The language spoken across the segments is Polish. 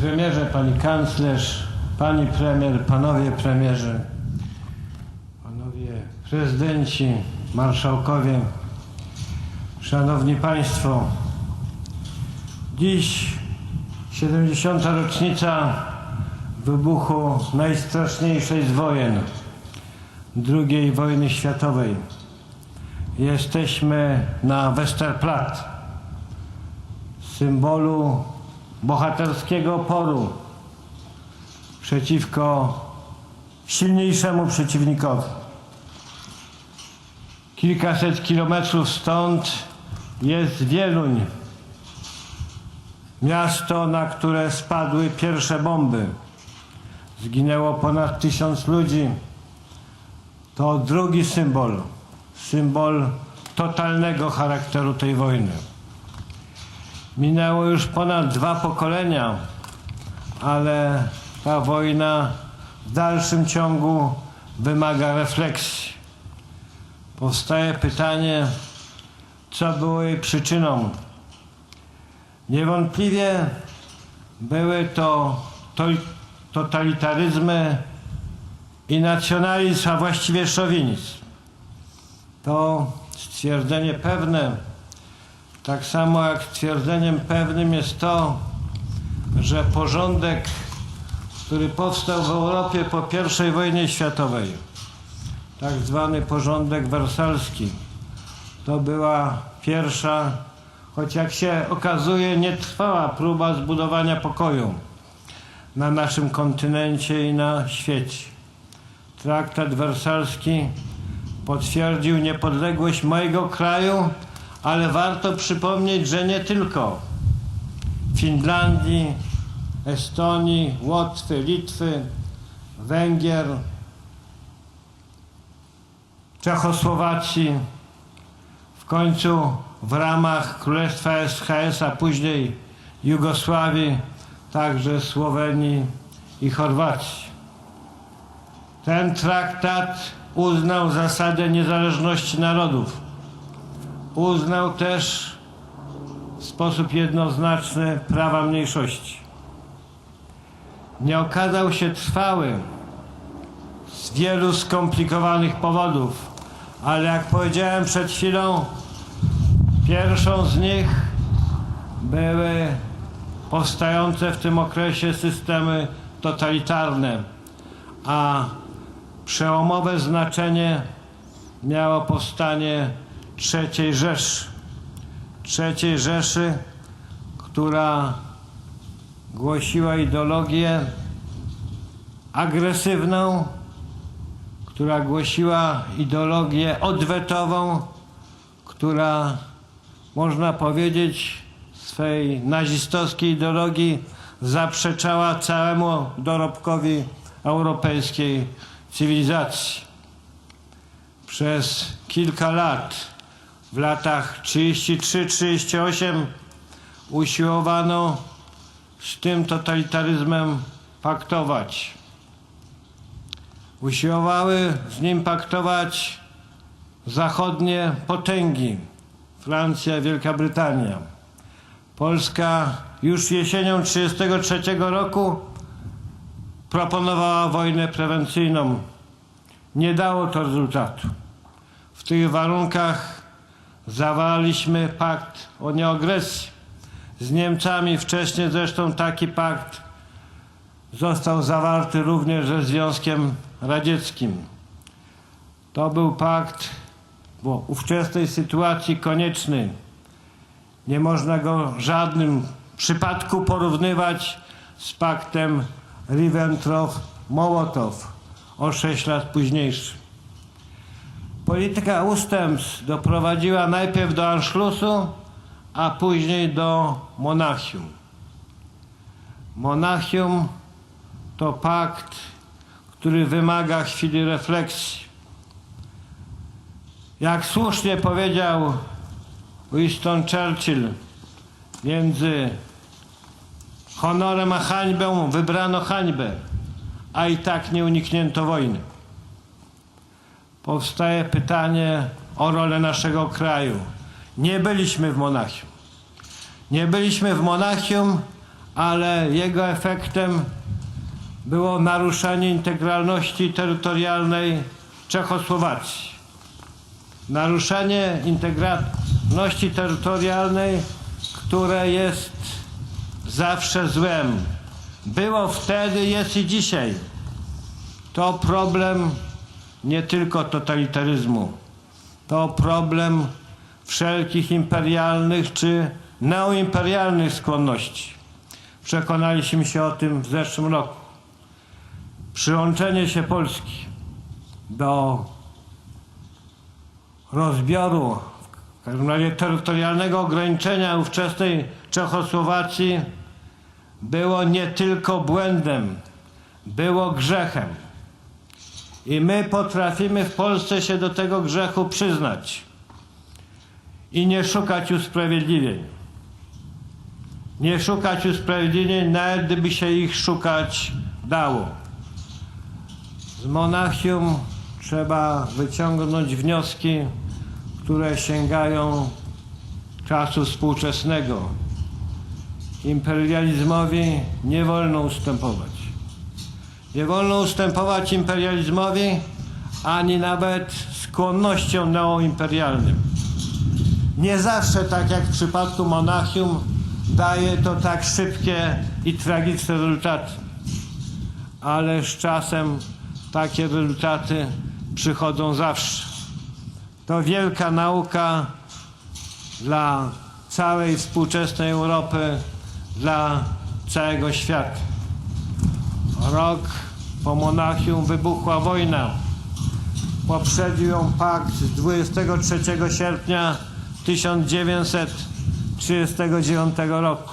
premierze, pani kanclerz, pani premier, panowie premierzy, panowie prezydenci, marszałkowie, szanowni państwo. Dziś 70. rocznica wybuchu najstraszniejszej z wojen, II wojny światowej. Jesteśmy na Westerplatte, symbolu bohaterskiego oporu przeciwko silniejszemu przeciwnikowi. Kilkaset kilometrów stąd jest Wieluń, miasto, na które spadły pierwsze bomby. Zginęło ponad tysiąc ludzi. To drugi symbol, symbol totalnego charakteru tej wojny. Minęło już ponad dwa pokolenia, ale ta wojna w dalszym ciągu wymaga refleksji. Powstaje pytanie, co było jej przyczyną. Niewątpliwie były to, to totalitaryzmy i nacjonalizm, a właściwie szowinizm. To stwierdzenie pewne, tak samo jak stwierdzeniem pewnym jest to, że porządek, który powstał w Europie po I wojnie światowej, tak zwany porządek wersalski, to była pierwsza, choć jak się okazuje, nietrwała próba zbudowania pokoju na naszym kontynencie i na świecie. Traktat wersalski potwierdził niepodległość mojego kraju, ale warto przypomnieć, że nie tylko Finlandii, Estonii, Łotwy, Litwy, Węgier, Czechosłowacji, w końcu w ramach Królestwa SHS, a później Jugosławii, także Słowenii i Chorwacji. Ten traktat uznał zasadę niezależności narodów. Uznał też w sposób jednoznaczny prawa mniejszości. Nie okazał się trwały z wielu skomplikowanych powodów, ale jak powiedziałem przed chwilą, pierwszą z nich były powstające w tym okresie systemy totalitarne, a przełomowe znaczenie miało powstanie III Rzeszy. III Rzeszy, która głosiła ideologię agresywną, która głosiła ideologię odwetową, która można powiedzieć swej nazistowskiej ideologii zaprzeczała całemu dorobkowi europejskiej cywilizacji. Przez kilka lat, w latach 33-38, usiłowano z tym totalitaryzmem paktować. Usiłowały z nim paktować zachodnie potęgi Francja, Wielka Brytania. Polska już jesienią 1933 roku proponowała wojnę prewencyjną. Nie dało to rezultatu. W tych warunkach zawarliśmy pakt o nieagresji z Niemcami. Wcześniej zresztą taki pakt został zawarty również ze Związkiem Radzieckim. To był pakt w ówczesnej sytuacji konieczny. Nie można go w żadnym przypadku porównywać z paktem Ribbentrop-Mołotow o 6 lat późniejszym. Polityka ustępstw doprowadziła najpierw do Anschlussu, a później do Monachium. Monachium to pakt, który wymaga chwili refleksji. Jak słusznie powiedział Winston Churchill, między honorem a hańbą wybrano hańbę, a i tak nie uniknięto wojny. Powstaje pytanie o rolę naszego kraju. Nie byliśmy w Monachium. Nie byliśmy w Monachium, ale jego efektem było naruszenie integralności terytorialnej Czechosłowacji. Naruszenie integralności terytorialnej, które jest zawsze złem. Było wtedy, jest i dzisiaj. To problem nie tylko totalitaryzmu. To problem wszelkich imperialnych czy neoimperialnych skłonności. Przekonaliśmy się o tym w zeszłym roku. Przyłączenie się Polski do rozbioru, w każdym razie terytorialnego ograniczenia ówczesnej Czechosłowacji było nie tylko błędem, było grzechem. I my potrafimy w Polsce się do tego grzechu przyznać i nie szukać usprawiedliwień. Nie szukać usprawiedliwień, nawet gdyby się ich szukać dało. Z Monachium trzeba wyciągnąć wnioski, które sięgają czasu współczesnego. Imperializmowi nie wolno ustępować. Nie wolno ustępować imperializmowi, ani nawet skłonnościom neoimperialnym. Nie zawsze, tak jak w przypadku Monachium, daje to tak szybkie i tragiczne rezultaty. Ale z czasem takie rezultaty przychodzą zawsze. To wielka nauka dla całej współczesnej Europy, dla całego świata. Rok po Monachium wybuchła wojna. Poprzedził ją pakt z 23 sierpnia 1939 roku,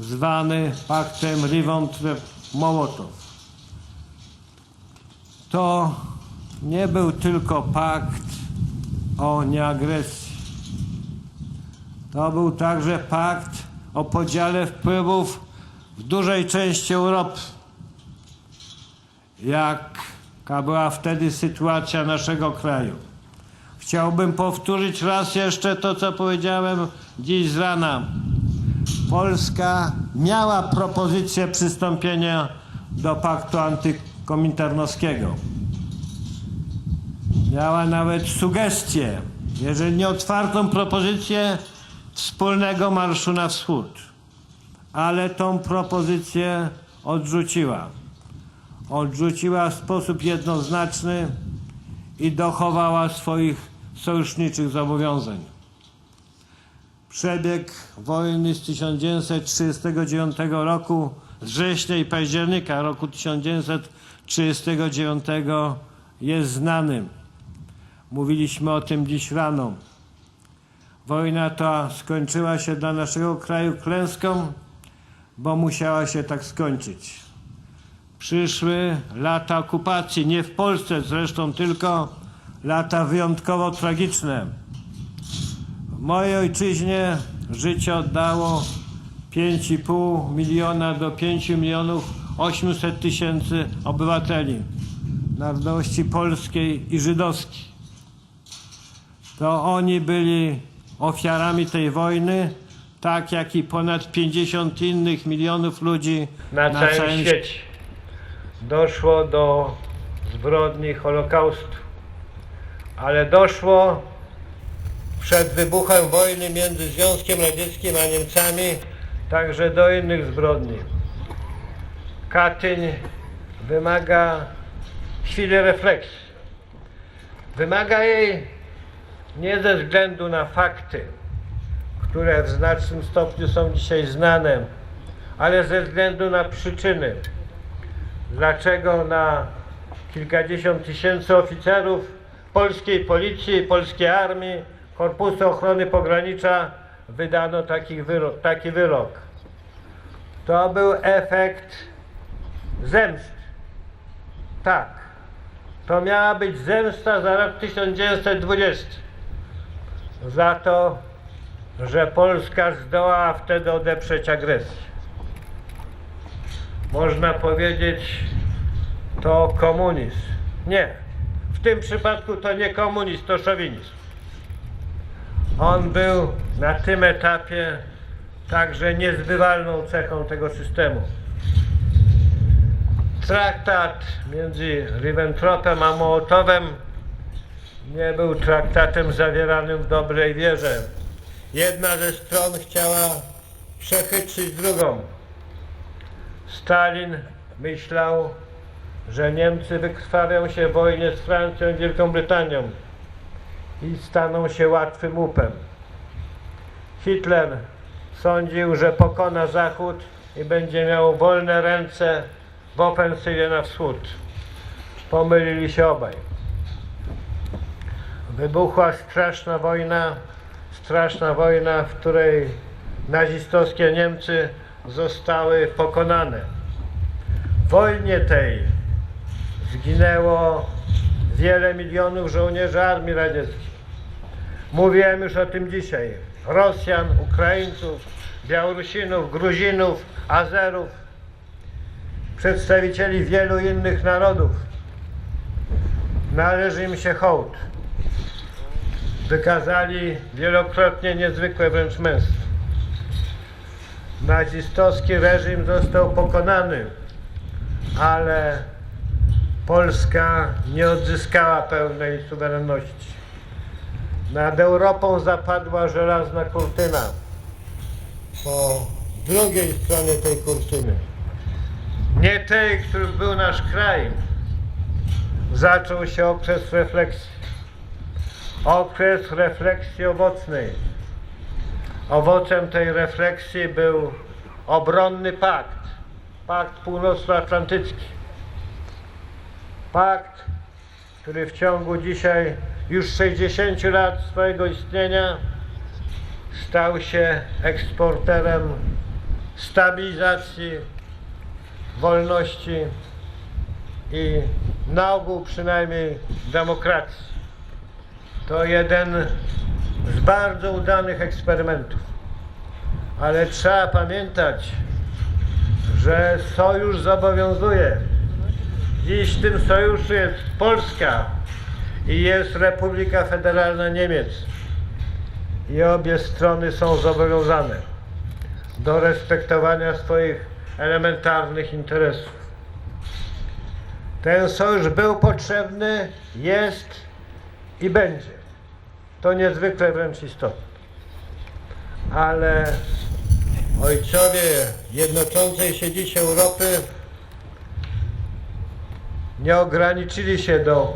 zwany paktem Ribbentrop-Mołotow. To nie był tylko pakt o nieagresji. To był także pakt o podziale wpływów w dużej części Europy. Jaka była wtedy sytuacja naszego kraju. Chciałbym powtórzyć raz jeszcze to, co powiedziałem dziś z rana. Polska miała propozycję przystąpienia do paktu antykomintarnowskiego. Miała nawet sugestię, jeżeli nie otwartą propozycję wspólnego marszu na wschód. Ale tą propozycję odrzuciła. Odrzuciła w sposób jednoznaczny i dochowała swoich sojuszniczych zobowiązań. Przebieg wojny z 1939 roku, września i października roku 1939 jest znanym. Mówiliśmy o tym dziś rano. Wojna ta skończyła się dla naszego kraju klęską, bo musiała się tak skończyć. Przyszły lata okupacji, nie w Polsce zresztą, tylko lata wyjątkowo tragiczne. W mojej ojczyźnie życie oddało 5,5 miliona do 5 milionów 800 tysięcy obywateli narodowości polskiej i żydowskiej. To oni byli ofiarami tej wojny, tak jak i ponad 50 innych milionów ludzi na, całym, świecie. Doszło do zbrodni Holokaustu, ale doszło przed wybuchem wojny między Związkiem Radzieckim a Niemcami także do innych zbrodni. Katyń wymaga chwili refleksji. Wymaga jej nie ze względu na fakty, które w znacznym stopniu są dzisiaj znane, ale ze względu na przyczyny. Dlaczego na kilkadziesiąt tysięcy oficerów polskiej policji, polskiej armii, Korpusu Ochrony Pogranicza wydano taki wyrok, taki wyrok. To był efekt zemsty. Tak. To miała być zemsta za rok 1920. Za to, że Polska zdołała wtedy odeprzeć agresję. Można powiedzieć, to komunizm. Nie. W tym przypadku to nie komunizm, to szowinizm. On był na tym etapie także niezbywalną cechą tego systemu. Traktat między Ribbentropem a Mołotowem nie był traktatem zawieranym w dobrej wierze. Jedna ze stron chciała przechytrzyć drugą. Stalin myślał, że Niemcy wykrwawią się w wojnie z Francją i Wielką Brytanią i staną się łatwym łupem. Hitler sądził, że pokona Zachód i będzie miał wolne ręce w ofensywie na wschód. Pomylili się obaj. Wybuchła straszna wojna, straszna wojna, w której nazistowskie Niemcy zostały pokonane. W wojnie tej zginęło wiele milionów żołnierzy Armii Radzieckiej. Mówiłem już o tym dzisiaj. Rosjan, Ukraińców, Białorusinów, Gruzinów, Azerów, przedstawicieli wielu innych narodów. Należy im się hołd. Wykazali wielokrotnie niezwykłe wręcz męstwo. Nazistowski reżim został pokonany, ale Polska nie odzyskała pełnej suwerenności. Nad Europą zapadła żelazna kurtyna. Po drugiej stronie tej kurtyny, nie tej, którym był nasz kraj, zaczął się okres refleksji. Okres refleksji owocnej. Owocem tej refleksji był obronny pakt, pakt północnoatlantycki. Pakt, który w ciągu dzisiaj już 60 lat swojego istnienia stał się eksporterem stabilizacji, wolności i na ogół przynajmniej demokracji. To jeden z bardzo udanych eksperymentów. Ale trzeba pamiętać, że sojusz zobowiązuje. Dziś w tym sojuszu jest Polska i jest Republika Federalna Niemiec. I obie strony są zobowiązane do respektowania swoich elementarnych interesów. Ten sojusz był potrzebny, jest i będzie. To niezwykle wręcz istotne. Ale ojcowie jednoczącej się dziś Europy nie ograniczyli się do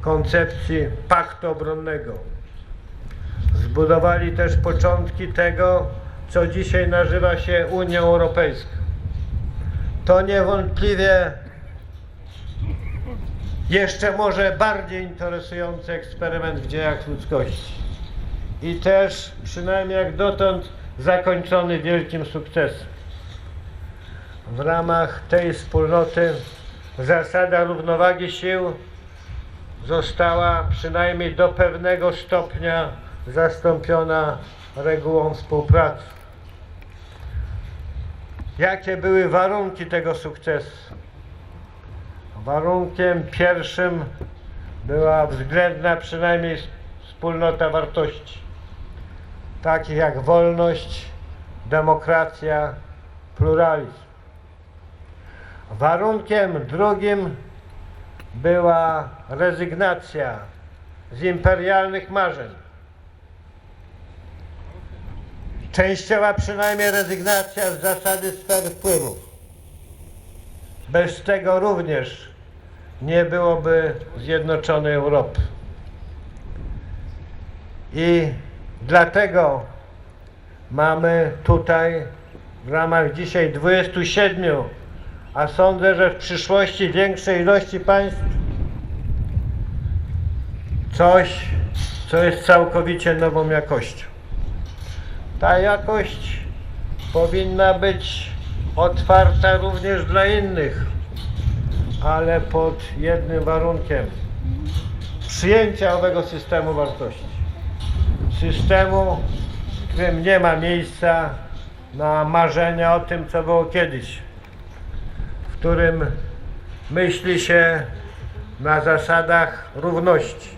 koncepcji paktu obronnego. Zbudowali też początki tego, co dzisiaj nazywa się Unią Europejską. To niewątpliwie jeszcze może bardziej interesujący eksperyment w dziejach ludzkości. I też, przynajmniej jak dotąd, zakończony wielkim sukcesem. W ramach tej wspólnoty zasada równowagi sił została przynajmniej do pewnego stopnia zastąpiona regułą współpracy. Jakie były warunki tego sukcesu? Warunkiem pierwszym była względna przynajmniej wspólnota wartości, takich jak wolność, demokracja, pluralizm. Warunkiem drugim była rezygnacja z imperialnych marzeń. Częściowa przynajmniej rezygnacja z zasady sfer wpływów. Bez tego również nie byłoby zjednoczonej Europy. I dlatego mamy tutaj w ramach dzisiaj 27, a sądzę, że w przyszłości większej ilości państw coś, co jest całkowicie nową jakością. Ta jakość powinna być otwarta również dla innych, ale pod jednym warunkiem przyjęcia owego systemu wartości. Systemu, w którym nie ma miejsca na marzenia o tym, co było kiedyś, w którym myśli się na zasadach równości.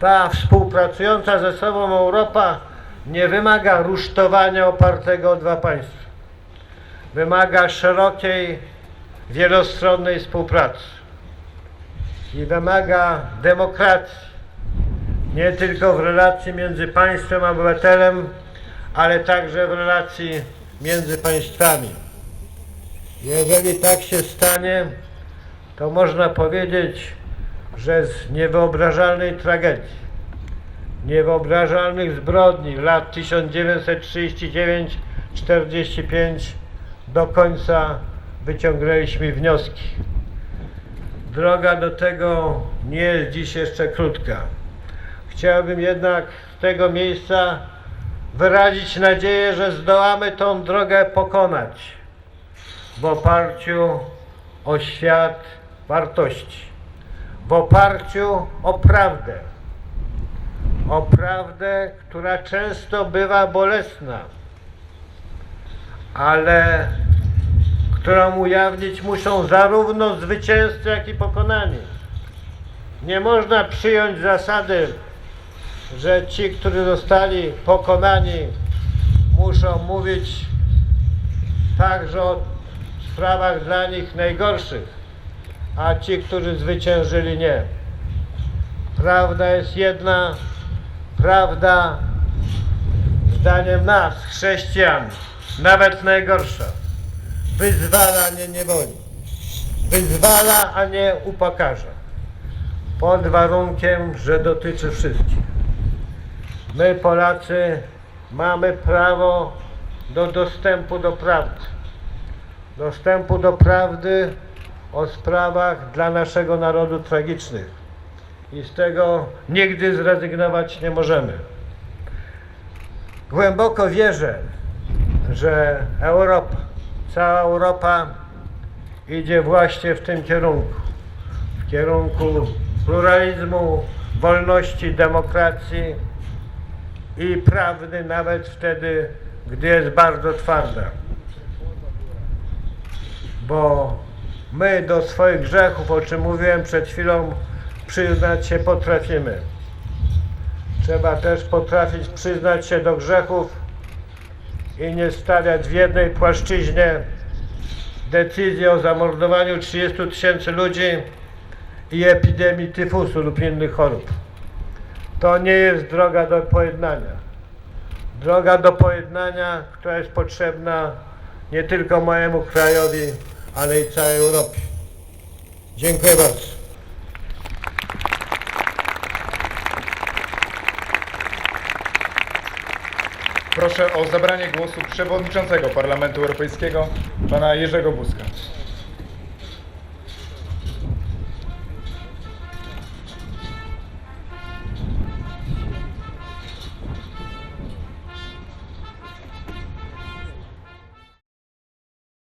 Ta współpracująca ze sobą Europa nie wymaga rusztowania opartego o dwa państwa. Wymaga szerokiej, wielostronnej współpracy i wymaga demokracji. Nie tylko w relacji między państwem a obywatelem, ale także w relacji między państwami. Jeżeli tak się stanie, to można powiedzieć, że z niewyobrażalnej tragedii, niewyobrażalnych zbrodni lat 1939-45 do końca wyciągnęliśmy wnioski. Droga do tego nie jest dziś jeszcze krótka. Chciałbym jednak z tego miejsca wyrazić nadzieję, że zdołamy tą drogę pokonać w oparciu o świat wartości, w oparciu o prawdę, o prawdę, która często bywa bolesna, ale którą ujawnić muszą zarówno zwycięzcy, jak i pokonani. Nie można przyjąć zasady, że ci, którzy zostali pokonani, muszą mówić także o sprawach dla nich najgorszych, a ci, którzy zwyciężyli, nie. Prawda jest jedna, prawda zdaniem nas, chrześcijan, nawet najgorsza. Wyzwala, a nie niewoli. Wyzwala, a nie upokarza. Pod warunkiem, że dotyczy wszystkich. My Polacy mamy prawo do dostępu do prawdy. Dostępu do prawdy o sprawach dla naszego narodu tragicznych. I z tego nigdy zrezygnować nie możemy. Głęboko wierzę, że Europa, cała Europa idzie właśnie w tym kierunku. W kierunku pluralizmu, wolności, demokracji i prawdy nawet wtedy, gdy jest bardzo twarda. Bo my do swoich grzechów, o czym mówiłem przed chwilą, przyznać się potrafimy. Trzeba też potrafić przyznać się do grzechów i nie stawiać w jednej płaszczyźnie decyzji o zamordowaniu 30 tysięcy ludzi i epidemii tyfusu lub innych chorób. To nie jest droga do pojednania. Droga do pojednania, która jest potrzebna nie tylko mojemu krajowi, ale i całej Europie. Dziękuję bardzo. Proszę o zabranie głosu przewodniczącego Parlamentu Europejskiego, pana Jerzego Buzka.